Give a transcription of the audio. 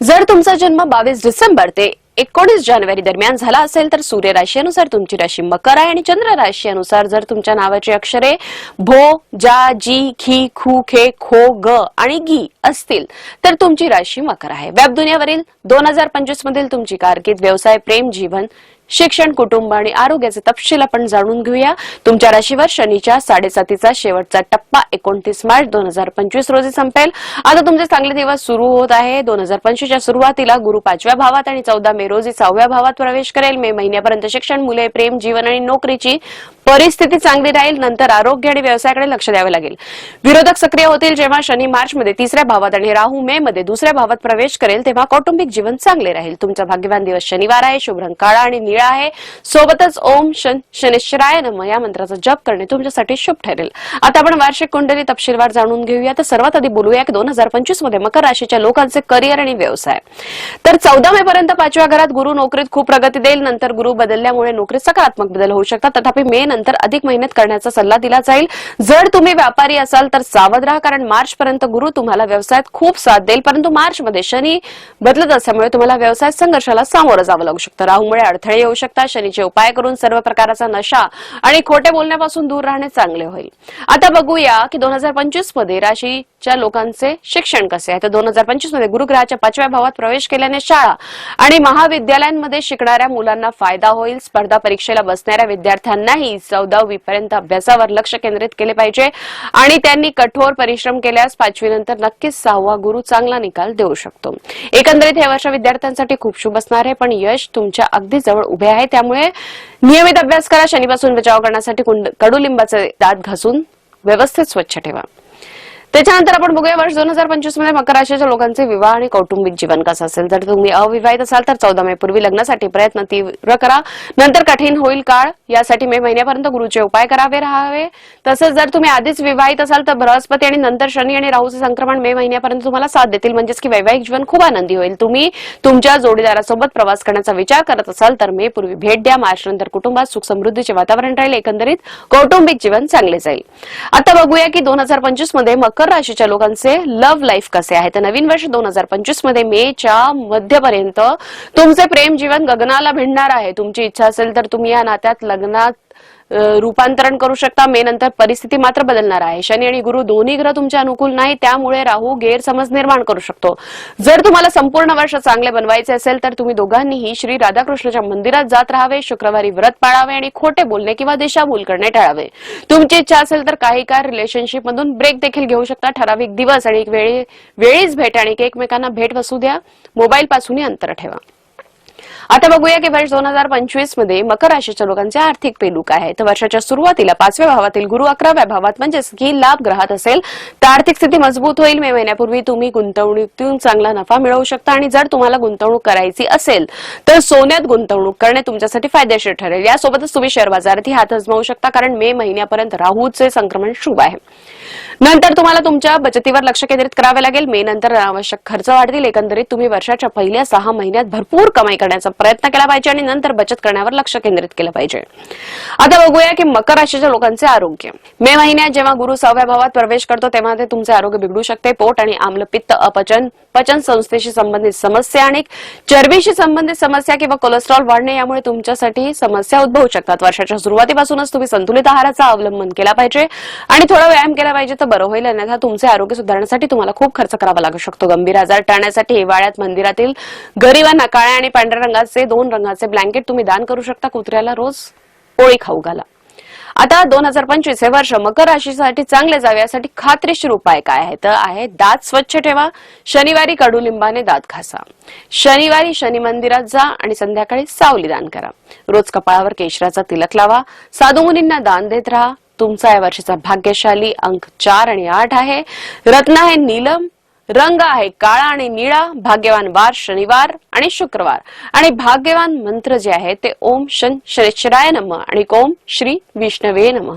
जर तुमचा जन्म बावीस डिसेंबर ते एकोणीस जानेवारी दरम्यान झाला असेल तर सूर्य राशीनुसार तुमची राशी मकर आहे आणि चंद्र राशीनुसार जर तुमच्या नावाची अक्षरे भो जा जी खी खू खे खो ग आणि गी असतील तर तुमची राशी मकर आहे. वेब दुनियावरील दोन हजार पंचवीस मधील तुमची कारकीर्द व्यवसाय प्रेम जीवन शिक्षण कुटुंब आणि आरोग्याचे तपशील आपण जाणून घेऊया. तुमच्या राशीवर शनीच्या साडेसातीचा शेवटचा टप्पा एकोणतीस मार्च दोन हजार पंचवीस रोजी संपेल. आता तुमचे चांगले दिवस सुरू होत आहे. दोन हजार पंचवीसच्या सुरुवातीला गुरु पाचव्या भावात आणि चौदा मे रोजी सहाव्या भावात प्रवेश करेल. मे महिन्यापर्यंत शिक्षण मुले प्रेम जीवन आणि नोकरीची परिस्थिती चांगली राहील नंतर आरोग्य आणि व्यवसायाकडे लक्ष द्यावे लागेल. विरोधक सक्रिय होतील जेव्हा शनी मार्च मध्ये तिसऱ्या भावात आणि राहू मे मध्ये दुसऱ्या भावात प्रवेश करेल तेव्हा कौटुंबिक जीवन चांगले राहील. तुमचा भाग्यवान दिवस शनिवार आहे शुभ रंग काळा आणि निळा आहे. सोबतच ओम शन शनिश्चराय नम या मंत्राचा जप करणे तुमच्यासाठी शुभ ठरेल. आता आपण वार्षिक कुंडली तपशीलवार जाणून घेऊया. तर सर्वात आधी बोलूया की दोन हजार पंचवीसमध्ये मकर राशीच्या लोकांचे करिअर आणि व्यवसाय. तर चौदा मे पर्यंत पाचव्या घरात गुरु नोकरीत खूप प्रगती देईल नंतर गुरु बदलल्यामुळे नोकरीत सकारात्मक बदल होऊ शकतात. तथापि मे नंतर अधिक मेहनत करण्याचा सल्ला दिला जाईल. जर तुम्ही व्यापारी असाल तर सावध राहा कारण मार्च पर्यंत गुरु तुम्हाला व्यवसायात खूप साथ देईल. परंतु मार्च मध्ये शनी बदलत असल्यामुळे तुम्हाला व्यवसाय संघर्षाला सामोरं जावं लागू शकतं. राहूमुळे अडथळे येऊ शकतात. शनीचे उपाय करून सर्व प्रकारचा नशा आणि खोटे बोलण्यापासून दूर राहणे चांगले होईल. आता बघूया की दोन हजार पंचवीसमध्ये राशीच्या लोकांचे शिक्षण कसे आहे. तर दोन हजार पंचवीसमध्ये गुरुग्रहाच्या पाचव्या भावात प्रवेश केल्याने शाळा आणि महाविद्यालयांमध्ये शिकणाऱ्या मुलांना फायदा होईल. स्पर्धा परीक्षेला बसणाऱ्या विद्यार्थ्यांनाही चौदावी पर्यंत अभ्यासावर लक्ष केंद्रित केले पाहिजे. आणि त्यांनी कठोर परिश्रम केल्यास पाचवी नंतर नक्कीच सहावा गुरु चांगला निकाल देऊ शकतो. एकंदरीत हे वर्ष विद्यार्थ्यांसाठी खूप शुभ असणार आहे पण यश तुमच्या अगदी जवळ उभे आहे. त्यामुळे नियमित अभ्यास करा. शनीपासून बचाव करण्यासाठी कुंड- कडुलिंबाचे दात घासून व्यवस्थित स्वच्छ ठेवा. त्याच्यानंतर आपण बघूया वर्ष दोन हजार पंचवीसमध्ये मकर राशीच्या लोकांचे विवाह आणि कौटुंबिक जीवन कसं असेल? जर तुम्ही अविवाहित असाल तर चौदा मे पूर्वी लग्नासाठी प्रयत्न तीव्र करा. नंतर कठीण होईल काळ यासाठी मे महिन्यापर्यंत गुरुचे उपाय करावे राहावे. तसंच जर तुम्ही आधीच विवाहित असाल तर बृहस्पती आणि नंतर शनी आणि राहूचे संक्रमण मे महिन्यापर्यंत तुम्हाला साथ देतील. म्हणजेच की वैवाहिक जीवन खूप आनंदी होईल. तुम्ही तुमच्या जोडीदारासोबत प्रवास करण्याचा विचार करत असाल तर मे पूर्वी भेट द्या. मार्च नंतर कुटुंबात सुख समृद्धीचे वातावरण राहील. एकंदरीत कौटुंबिक जीवन चांगले जाईल. आता बघूया की दोन हजार पंचवीसमध्ये मकर राशीच्या लोकांचे लव्ह लाईफ कसे आहे? तर नवीन वर्ष दोन हजार पंचवीसमध्ये मेच्या मध्यपर्यंत तुमचे प्रेम जीवन गगनाला भिडणार आहे. तुमची इच्छा असेल तर तुम्ही या नात्यात लग्नात रूपांतरण करू शकता. मे नंतर परिस्थिती मात्र बदलणार आहे. शनी आणि गुरु दोन्ही ग्रह तुमच्या अनुकूल नाही त्यामुळे राहू गैरसमज निर्माण करू शकतो. जर तुम्हाला संपूर्ण वर्ष चांगले बनवायचे असेल तर तुम्ही दोघांनीही श्री राधाकृष्णाच्या मंदिरात जात राहावे शुक्रवारी व्रत पाळावे आणि खोटे बोलणे किंवा दिशाभूल करणे टाळावे. तुमची इच्छा असेल तर काही काळ रिलेशनशिप मधून ब्रेक देखील घेऊ शकता. ठराविक दिवस आणि वेळी वेळीच भेट आणि एकमेकांना भेट बसू द्या. मोबाईल पासूनही अंतर ठेवा. आता बघूया की वर्ष दोन हजार पंचवीसमध्ये मकर राशीच्या लोकांचे आर्थिक पेलू काय आहे तर वर्षाच्या सुरुवातीला पाचव्या भावातील गुरु अकराव्या भावात म्हणजेच की लाभ ग्रहात असेल तर आर्थिक स्थिती मजबूत होईल. मे महिन्यापूर्वी तुम्ही गुंतवणुकीतून चांगला नफा मिळवू शकता आणि जर तुम्हाला गुंतवणूक करायची असेल तर सोन्यात गुंतवणूक करणे तुमच्यासाठी फायदेशीर ठरेल. यासोबतच तुम्ही शेअर बाजारातही हात अजमावू शकता कारण मे महिन्यापर्यंत राहूचे संक्रमण शुभ आहे. नंतर तुम्हाला तुमच्या बचतीवर लक्ष केंद्रित करावे लागेल. मे नंतर अनावश्यक खर्च वाढतील. एकंदरीत तुम्ही वर्षाच्या पहिल्या सहा महिन्यात भरपूर कमाई करण्याचा प्रयत्न केला पाहिजे आणि नंतर बचत करण्यावर लक्ष केंद्रित केलं पाहिजे. आता बघूया की मकर राशीच्या लोकांचे आरोग्य. मे महिन्यात जेव्हा गुरु सहाव्या भावात प्रवेश करतो तेव्हा ते तुमचे आरोग्य बिघडू शकते. पोट आणि आम्लपित्त अपचन पचन संस्थेशी संबंधित समस्या आणि चरबीशी संबंधित समस्या किंवा कोलेस्ट्रॉल वाढणे यामुळे तुमच्यासाठी समस्या उद्भवू शकतात. वर्षाच्या सुरुवातीपासूनच तुम्ही संतुलित आहाराचा अवलंबन केला पाहिजे आणि थोडा व्यायाम केला पाहिजे तर बरं होईल. अन्यथा तुमचे आरोग्य सुधारण्यासाठी तुम्हाला खूप खर्च करावा लागू शकतो. गंभीर आजार टाळण्यासाठी हिवाळ्यात मंदिरातील गरिबांना काळ्या आणि पांढऱ्या पांढऱ्या रंगाचे दोन रंगाचे ब्लँकेट तुम्ही दान करू शकता कुत्र्याला रोज पोळी खाऊ घाला. आता दोन हजार पंचवीस हे वर्ष मकर राशीसाठी चांगले जावे यासाठी खात्रीशीर उपाय काय आहे तर आहे दात स्वच्छ ठेवा शनिवारी कडुलिंबाने दात घासा. शनिवारी शनी मंदिरात जा आणि संध्याकाळी सावली दान करा. रोज कपाळावर केशराचा तिलक लावा. साधू मुनींना दान देत राहा. तुमचा या वर्षीचा भाग्यशाली अंक चार आणि आठ आहे. रत्न आहे नीलम रंग आहे काळा आणि निळा भाग्यवान वार शनिवार आणि शुक्रवार. आणि भाग्यवान मंत्र जे आहे ते ओम शन शनिश्चराय नम आणि ओम श्री विष्णवे नम.